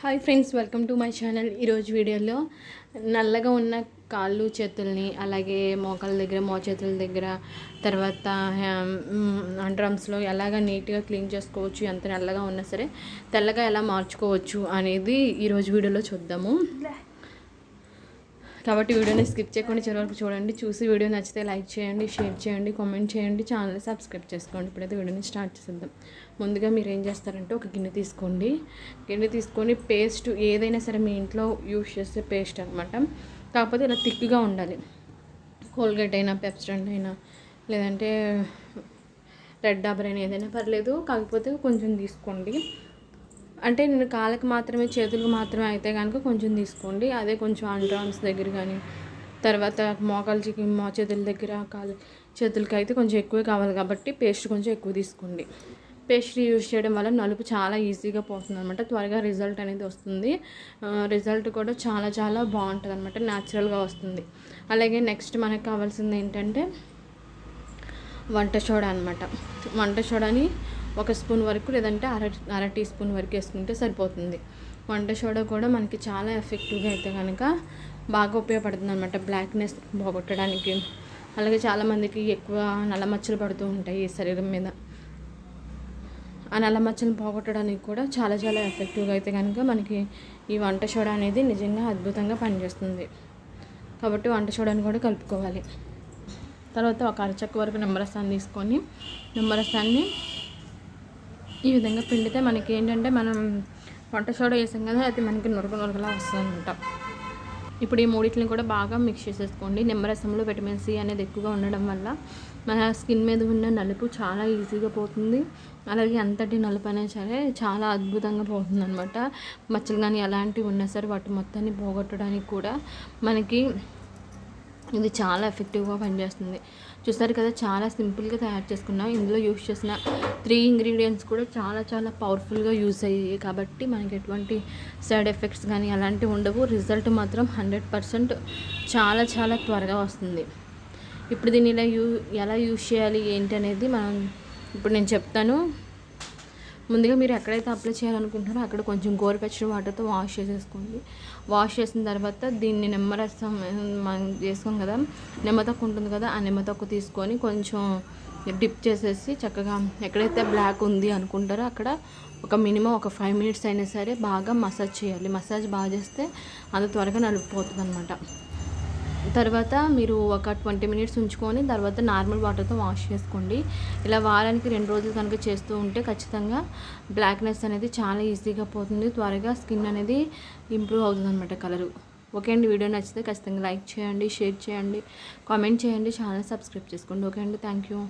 Hi friends welcome to my channel. ఈరోజు వీడియోలో నల్లగా ఉన్న కాళ్ళు చేతుల్ని అలాగే మోకాల దగ్గర మోచేతుల దగ్గర తర్వాత డ్రమ్స్లో ఎలాగ నీట్గా క్లీన్ చేసుకోవచ్చు ఎంత నల్లగా ఉన్నా సరే తెల్లగా ఎలా మార్చుకోవచ్చు అనేది ఈరోజు వీడియోలో చూద్దాము. కాబట్టి వీడియోని స్కిప్ చేయకుండా చివరి వరకు చూడండి. చూసి వీడియో నచ్చితే లైక్ చేయండి షేర్ చేయండి కామెంట్ చేయండి ఛానల్ సబ్స్క్రైబ్ చేసుకోండి. ఇప్పుడైతే వీడియోని స్టార్ట్ చేద్దాం ముందుగా మీరు ఏం చేస్తారంటే ఒక గిన్నె తీసుకోండి. గిన్నె తీసుకొని పేస్ట్ ఏదైనా సరే మీ ఇంట్లో యూస్ చేసే పేస్ట్ అనమాట కాకపోతే ఇలా థిక్గా ఉండాలి. కోల్గేట్ అయినా పెప్స్టెంట్ అయినా లేదంటే రెడ్ డాబర్ అయినా ఏదైనా పర్లేదు. కాకపోతే కొంచెం తీసుకోండి. అంటే నేను కాళ్ళకి మాత్రమే చేతులకు మాత్రమే అయితే కనుక కొంచెం తీసుకోండి. అదే కొంచెం అండ్రామ్స్ దగ్గర కానీ తర్వాత మోకాలు మో చేతుల దగ్గర కాలు చేతులకి అయితే కొంచెం ఎక్కువే కావాలి కాబట్టి పేస్ట్ కొంచెం ఎక్కువ తీసుకోండి. పేస్ట్ యూజ్ చేయడం వల్ల నలుపు చాలా ఈజీగా పోతుంది అనమాట త్వరగా రిజల్ట్ అనేది వస్తుంది. రిజల్ట్ కూడా చాలా చాలా బాగుంటుంది అనమాట న్యాచురల్గా వస్తుంది. అలాగే నెక్స్ట్ మనకు కావాల్సింది ఏంటంటే వంట సోడా అనమాట వంట సోడాని ఒక స్పూన్ వరకు లేదంటే అర అర టీ స్పూన్ వరకు వేసుకుంటే సరిపోతుంది. వంట సోడా కూడా మనకి చాలా ఎఫెక్టివ్గా అయితే కనుక బాగా ఉపయోగపడుతుంది అనమాట బ్లాక్నెస్ పోగొట్టడానికి. అలాగే చాలామందికి ఎక్కువ నల్ల మచ్చలు పడుతూ ఉంటాయి ఈ శరీరం మీద. ఆ నల్లమచ్చలను పోగొట్టడానికి కూడా చాలా చాలా ఎఫెక్టివ్గా అయితే కనుక మనకి ఈ వంట సోడా అనేది నిజంగా అద్భుతంగా పనిచేస్తుంది. కాబట్టి వంట సోడాని కూడా కలుపుకోవాలి. తర్వాత ఒక అరచక్క వరకు నిమ్మరసాన్ని తీసుకొని నిమ్మరసాన్ని ఈ విధంగా పిండితే మనకి ఏంటంటే మనం వంట సోడా వేసాం కదా అది మనకి నురక నురకలా వస్తుంది అనమాట ఇప్పుడు ఈ మూడింటిని కూడా బాగా మిక్స్ చేసేసుకోండి. నిమ్మరసంలో విటమిన్ సి అనేది ఎక్కువగా ఉండడం వల్ల మన స్కిన్ మీద ఉన్న నలుపు చాలా ఈజీగా పోతుంది. అలాగే అంతటి నలుపు అయినా సరే చాలా అద్భుతంగా పోతుంది అనమాట మచ్చలు కానీ ఎలాంటివి ఉన్నా సరే వాటి మొత్తాన్ని పోగొట్టడానికి కూడా మనకి ఇది చాలా ఎఫెక్టివ్గా పనిచేస్తుంది. చూస్తారు కదా చాలా సింపుల్గా తయారు చేసుకున్నాం. ఇందులో యూస్ చేసిన త్రీ ఇంగ్రీడియంట్స్ కూడా చాలా చాలా పవర్ఫుల్గా యూస్ అయ్యాయి. కాబట్టి మనకి ఎటువంటి సైడ్ ఎఫెక్ట్స్ కానీ అలాంటివి ఉండవు. రిజల్ట్ మాత్రం హండ్రెడ్ పర్సెంట్ చాలా చాలా త్వరగా వస్తుంది. ఇప్పుడు దీన్ని ఇలా యూ ఎలా యూస్ చేయాలి ఏంటి అనేది మనం ఇప్పుడు నేను చెప్తాను. ముందుగా మీరు ఎక్కడైతే అప్లై చేయాలనుకుంటున్నారో అక్కడ కొంచెం గోరుపెచ్చని వాటర్తో వాష్ చేసేసుకోండి. వాష్ చేసిన తర్వాత దీన్ని నిమ్మరసం మనం చేసుకోం కదా నిమ్మతొక్క ఉంటుంది కదా ఆ నిమ్మతొక్క తీసుకొని కొంచెం డిప్ చేసేసి చక్కగా ఎక్కడైతే బ్లాక్ ఉంది అనుకుంటారో అక్కడ ఒక మినిమం ఒక ఫైవ్ మినిట్స్ అయినా సరే బాగా మసాజ్ చేయాలి. మసాజ్ బాగా చేస్తే అంత త్వరగా నలిపిపోతుంది అనమాట తర్వాత మీరు ఒక ట్వంటీ మినిట్స్ ఉంచుకొని తర్వాత నార్మల్ వాటర్తో వాష్ చేసుకోండి. ఇలా వారానికి రెండు రోజులు కనుక చేస్తూ ఉంటే ఖచ్చితంగా బ్లాక్నెస్ అనేది చాలా ఈజీగా పోతుంది. త్వరగా స్కిన్ అనేది ఇంప్రూవ్ అవుతుంది అనమాట కలరు. ఓకే అండి వీడియో నచ్చితే ఖచ్చితంగా లైక్ చేయండి షేర్ చేయండి కామెంట్ చేయండి ఛానల్ సబ్స్క్రైబ్ చేసుకోండి. ఓకే అండి థ్యాంక్ యూ.